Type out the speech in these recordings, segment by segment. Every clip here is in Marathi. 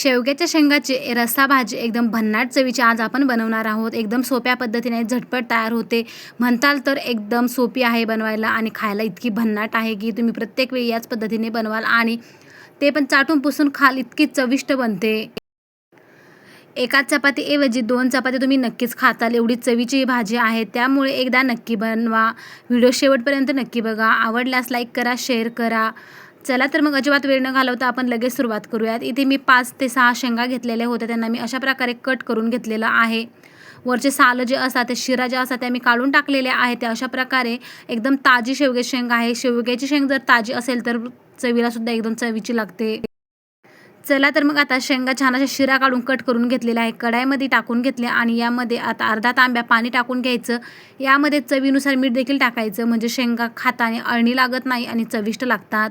शेवग्याच्या शेंगाची रस्सा भाजी एकदम भन्नाट चवीची आज आपण बनवणार आहोत. एकदम सोप्या पद्धतीने झटपट तयार होते. म्हणताल तर एकदम सोपी आहे बनवायला आणि खायला इतकी भन्नाट आहे की तुम्ही प्रत्येक वेळी याच पद्धतीने बनवाल आणि ते पण चाटून पुसून खाल इतकी चविष्ट बनते. एकाच चपातीऐवजी दोन चपाती तुम्ही नक्कीच खाताल. एवढी चवीची भाजी आहे. त्यामुळे एकदा नक्की बनवा. व्हिडिओ शेवटपर्यंत नक्की बघा. आवडल्यास लाईक करा शेअर करा. चला तर मग अजिबात वेळ न घालवता आपण लगेच सुरुवात करूयात. इथे मी पाच ते सहा शेंगा घेतलेल्या होत्या. त्यांना मी अशा प्रकारे कट करून घेतलेलं आहे. वरचे सालं जे असतात ते शिरा ज्या असतात त्या मी काढून टाकलेल्या आहेत. त्या अशा प्रकारे एकदम ताजी शेवग्याची शेंग आहे. शेवग्याची शेंग जर ताजी असेल तर चवीला सुद्धा एकदम चवीची लागते. चला तर मग आता शेंगा छान अशा शिरा काढून कट करून घेतलेला आहे कढाईमध्ये टाकून घेतले आणि यामध्ये आता अर्धा तांब्या पाणी टाकून घ्यायचं. यामध्ये चवीनुसार मीठ देखील टाकायचं. म्हणजे शेंगा खाताने अळणी लागत नाही आणि चविष्ट लागतात.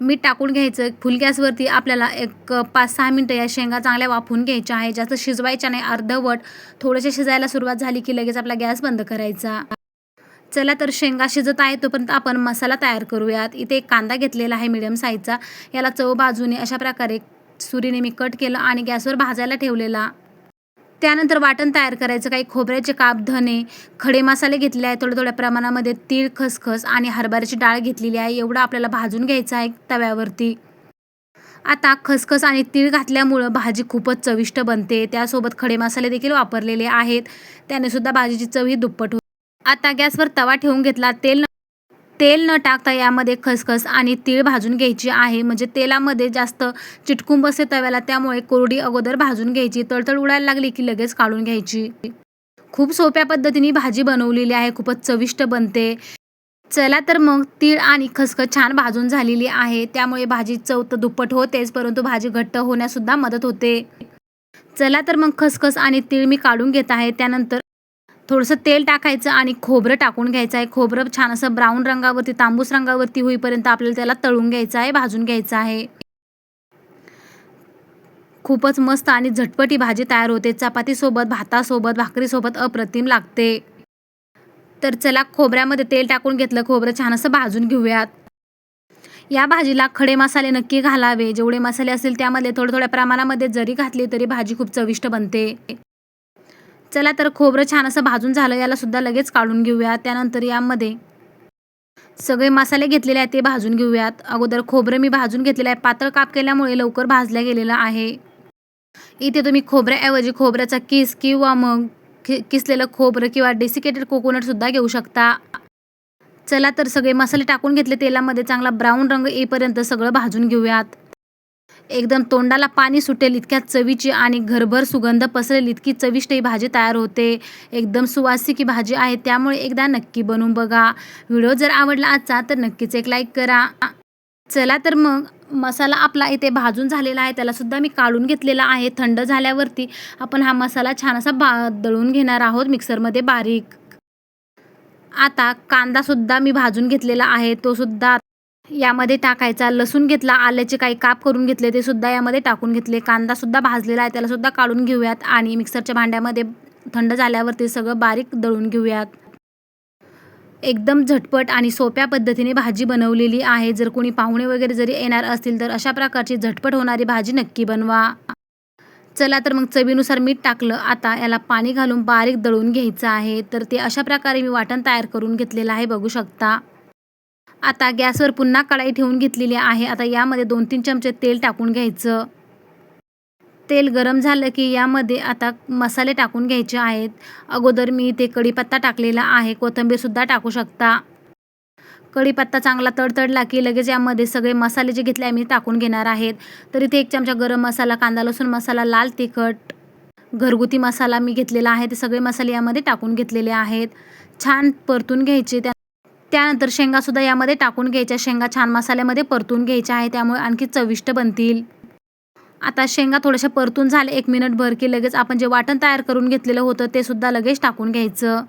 मीठ टाकून घ्यायचं. फुल गॅसवरती आपल्याला एक पाच सहा मिनटं या शेंगा चांगल्या वाफवून घ्यायच्या आहे जास्त शिजवायच्या नाही. अर्धवट थोडेसे शिजायला सुरुवात झाली की लगेच आपला गॅस बंद करायचा. चला तर शेंगा शिजत आहे तोपर्यंत आपण मसाला तयार करूयात. इथे एक कांदा घेतलेला आहे मिडियम साईजचा याला चव बाजूने अशा प्रकारे सुरीने मी कट केलं आणि गॅसवर भाजायला ठेवलेला. त्यानंतर वाटण तयार करायचं काही खोबऱ्याचे काप धने खडे मसाले घेतले आहे थोड्या थोड्या प्रमाणामध्ये तीळ खसखस आणि हरभऱ्याची डाळ घेतलेली आहे. एवढं आपल्याला भाजून घ्यायचं आहे तव्यावरती. आता खसखस आणि तीळ घातल्यामुळं भाजी खूपच चविष्ट बनते. त्यासोबत खडे मसाले देखील वापरलेले आहेत. त्याने सुद्धा भाजीची चव ही दुप्पट होते. आता गॅसवर तवा ठेवून घेतला. तेल तेल न टाकता यामध्ये खसखस आणि तीळ भाजून घ्यायची आहे. म्हणजे तेलामध्ये जास्त चिटकून बसते तव्याला त्यामुळे कोरडी अगोदर भाजून घ्यायची. तळतळ उडायला लागली की लगेच काढून घ्यायची. खूप सोप्या पद्धतीने भाजी बनवलेली आहे. खूपच चविष्ट बनते. चला तर मग तीळ आणि खसखस छान भाजून झालेली आहे. त्यामुळे भाजी चव तर दुप्पट होतेच परंतु भाजी घट्ट होण्यासुद्धा मदत होते. चला तर मग खसखस आणि तीळ मी काढून घेत आहे. त्यानंतर थोडंसं तेल टाकायचं आणि खोबरं टाकून घ्यायचं आहे. खोबरं छान असं ब्राऊन रंगावरती तांबूस रंगावरती होईपर्यंत आपल्याला त्याला तळून घ्यायचं आहे भाजून घ्यायचं आहे. खूपच मस्त आणि झटपटी भाजी तयार होते. चपातीसोबत भातासोबत भाकरीसोबत अप्रतिम लागते. तर चला खोबऱ्यामध्ये तेल टाकून घेतलं. खोबरं छान असं भाजून घेऊयात. या भाजीला खडे मसाले नक्की घालावे. जेवढे मसाले असतील त्यामध्ये थोड्या थोड्या प्रमाणामध्ये जरी घातले तरी भाजी खूप चविष्ट बनते. चला तर खोबरं छान असं भाजून झालं याला सुद्धा लगेच काढून घेऊया. त्यानंतर यामध्ये सगळे मसाले घेतलेले आहेत ते भाजून घेऊयात. अगोदर खोबरं मी भाजून घेतलेलं आहे. पातळ काप केल्यामुळे लवकर भाजल्या गेलेलं आहे. इथे तुम्ही खोबऱ्याऐवजी खोबऱ्याचा किस किंवा मग कि किसलेलं खोबरं किंवा डेसिकेटेड कोकोनटसुद्धा घेऊ शकता. चला तर सगळे मसाले टाकून घेतले. तेलामध्ये चांगला ब्राऊन रंग येईपर्यंत सगळं भाजून घेऊयात. एकदम तोंडाला पाणी सुटेल इतक्या चवीची आणि घरभर सुगंध पसरेल इतकी चविष्ट ही भाजी तयार होते. एकदम सुवासिक ही भाजी आहे त्यामुळे एकदा नक्की बनवून बघा. व्हिडिओ जर आवडला आजचा तर नक्कीच एक लाईक करा. चला तर मग मसाला आपला इथे भाजून झालेला आहे त्याला सुद्धा मी काढून घेतलेला आहे. थंड झाल्यावरती आपण हा मसाला छान असा बा दळून घेणार आहोत मिक्सरमध्ये बारीक. आता कांदासुद्धा मी भाजून घेतलेला आहे तो सुद्धा यामध्ये टाकायचा लसूण घेतला आल्याचे काही काप करून घेतले ते सुद्धा यामध्ये टाकून घेतले. कांदा सुद्धा भाजलेला आहे त्याला सुद्धा काढून घेऊयात आणि मिक्सरच्या भांड्यामध्ये थंड झाल्यावरती सगळं बारीक दळून घेऊयात. एकदम झटपट आणि सोप्या पद्धतीने भाजी बनवलेली आहे. जर कोणी पाहुणे वगैरे जरी येणार असतील तर अशा प्रकारची झटपट होणारी भाजी नक्की बनवा. चला तर मग चवीनुसार मीठ टाकलं. आता याला पाणी घालून बारीक दळून घ्यायचं आहे. तर ते अशा प्रकारे मी वाटण तयार करून घेतलेलं आहे बघू शकता. आता गॅसवर पुन्हा कढाई ठेवून घेतलेली आहे. आता यामध्ये दोन तीन चमचे तेल टाकून घ्यायचं. तेल गरम झालं की यामध्ये आता मसाले टाकून घ्यायचे आहेत. अगोदर मी इथे कढीपत्ता टाकलेला आहे. कोथिंबीरसुद्धा टाकू शकता. कढीपत्ता चांगला तडतडला की लगेच यामध्ये सगळे मसाले जे घेतले मी टाकून घेणार आहेत. तर इथे एक चमचा गरम मसाला कांदा लसूण मसाला लाल तिखट घरगुती मसाला मी घेतलेला आहे. ते सगळे मसाले यामध्ये टाकून घेतलेले आहेत. छान परतून घ्यायचे. त्या त्यानंतर शेंगासुद्धा यामध्ये टाकून घ्यायच्या. शेंगा छान मसाल्यामध्ये परतून घ्यायच्या आहे त्यामुळे आणखी चविष्ट बनतील. आता शेंगा थोड्याशा परतून झाले एक मिनिटभर की लगेच आपण जे वाटण तयार करून घेतलेलं होतं ते सुद्धा लगेच टाकून घ्यायचं.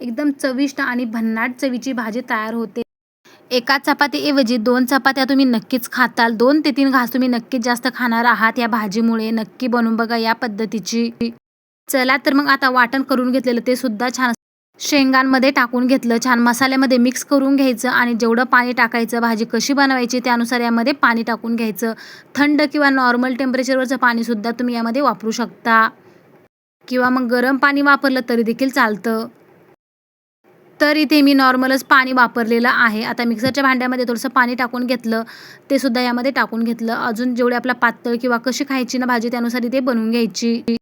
एकदम चविष्ट आणि भन्नाट चवीची भाजी तयार होते. एका चपातीऐवजी दोन चपात्या तुम्ही नक्कीच खाताल. दोन ते तीन घास तुम्ही नक्कीच जास्त खाणार आहात या भाजीमुळे. नक्की बनवून बघा या पद्धतीची. चला तर मग आता वाटण करून घेतलेलं ते सुद्धा छान शेंगांमध्ये टाकून घेतलं. छान मसाल्यामध्ये मिक्स करून घ्यायचं आणि जेवढं पाणी टाकायचं भाजी कशी बनवायची त्यानुसार यामध्ये पाणी टाकून घ्यायचं. थंड किंवा नॉर्मल टेम्परेचरवरचं पाणीसुद्धा तुम्ही यामध्ये वापरू शकता. किंवा मग गरम पाणी वापरलं तरी देखील चालतं. तर इथे मी नॉर्मलच पाणी वापरलेलं आहे. आता मिक्सरच्या भांड्यामध्ये थोडंसं पाणी टाकून घेतलं. ते सुद्धा यामध्ये टाकून घेतलं. अजून जेवढे आपला पातळ किंवा कशी खायची ना भाजी त्यानुसार इथे बनवून घ्यायची.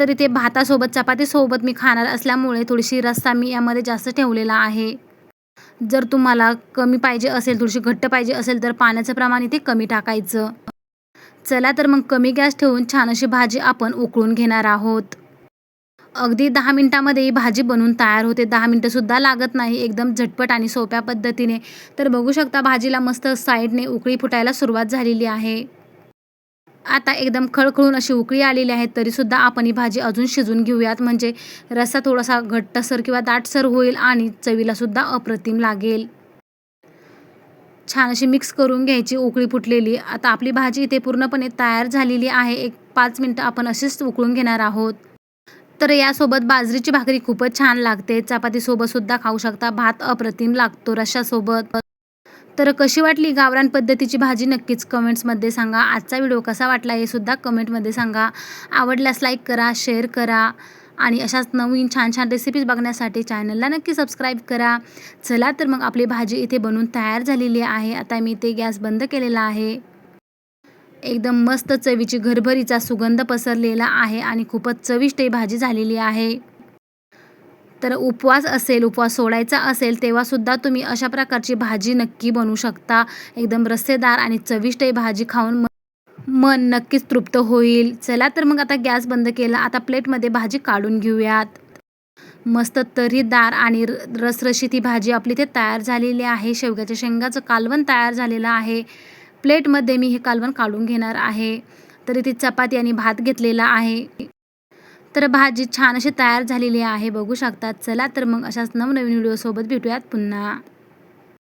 तर इथे भातासोबत चपातीसोबत मी खाणार असल्यामुळे थोडीशी रस्सा मी यामध्ये जास्त ठेवलेला आहे. जर तुम्हाला कमी पाहिजे असेल थोडीशी घट्ट पाहिजे असेल तर पाण्याचं प्रमाण इथे कमी टाकायचं. चला तर मग कमी गॅस ठेवून छान अशी भाजी आपण उकळून घेणार आहोत. अगदी दहा मिनटामध्ये ही भाजी बनवून तयार होते. दहा मिनटंसुद्धा लागत नाही एकदम झटपट आणि सोप्या पद्धतीने. तर बघू शकता भाजीला मस्त साईडने उकळी फुटायला सुरुवात झालेली आहे. आता एकदम खळखळून अशी उकळी आलेली आहे तरीसुद्धा आपण ही भाजी अजून शिजून घेऊयात. म्हणजे रस्सा थोडासा घट्टसर किंवा दाटसर होईल आणि चवीलासुद्धा अप्रतिम लागेल. छान अशी मिक्स करून घ्यायची उकळी फुटलेली. आता आपली भाजी इथे पूर्णपणे तयार झालेली आहे. एक पाच मिनटं आपण अशीच उकळून घेणार आहोत. तर यासोबत बाजरीची भाकरी खूपच छान लागते. चपातीसोबतसुद्धा खाऊ शकता. भात अप्रतिम लागतो रश्शासोबत तर कशी वाटली गावरान पद्धतीची भाजी? नक्कीच कमेंट्समध्ये सांगा. आजचा व्हिडिओ कसा वाटला हे सुद्धा कमेंटमध्ये सांगा. आवडल्यास लाईक करा शेअर करा आणि अशाच नवीन छान छान रेसिपीज बघण्यासाठी चॅनलला नक्की सबस्क्राईब करा. चला तर मग आपली भाजी इथे बनवून तयार झालेली आहे. आता मी ते गॅस बंद केलेला आहे. एकदम मस्त चवीची घरभरीचा सुगंध पसरलेला आहे आणि खूपच चविष्ट ही भाजी झालेली आहे. तर उपवास असेल उपवास सोडायचा असेल तेव्हासुद्धा तुम्ही अशा प्रकारची भाजी नक्की बनवू शकता. एकदम रस्सेदार आणि चविष्ट ही भाजी खाऊन मन नक्कीच तृप्त होईल. चला तर मग आता गॅस बंद केला आता प्लेटमध्ये भाजी काढून घेऊयात. मस्त तरीदार आणि रसरशीत ही भाजी आपली इथे तयार झालेली आहे. शेवग्याच्या शेंगाचं कालवण तयार झालेलं आहे. प्लेटमध्ये मी हे कालवण काढून घेणार आहे. तरी ती चपाती आणि भात घेतलेला आहे. तर भाजी छान अशी तयार झालेली आहे बघू शकतात चला तर मग अशाच नवनवीन व्हिडिओसोबत भेटूयात पुन्हा.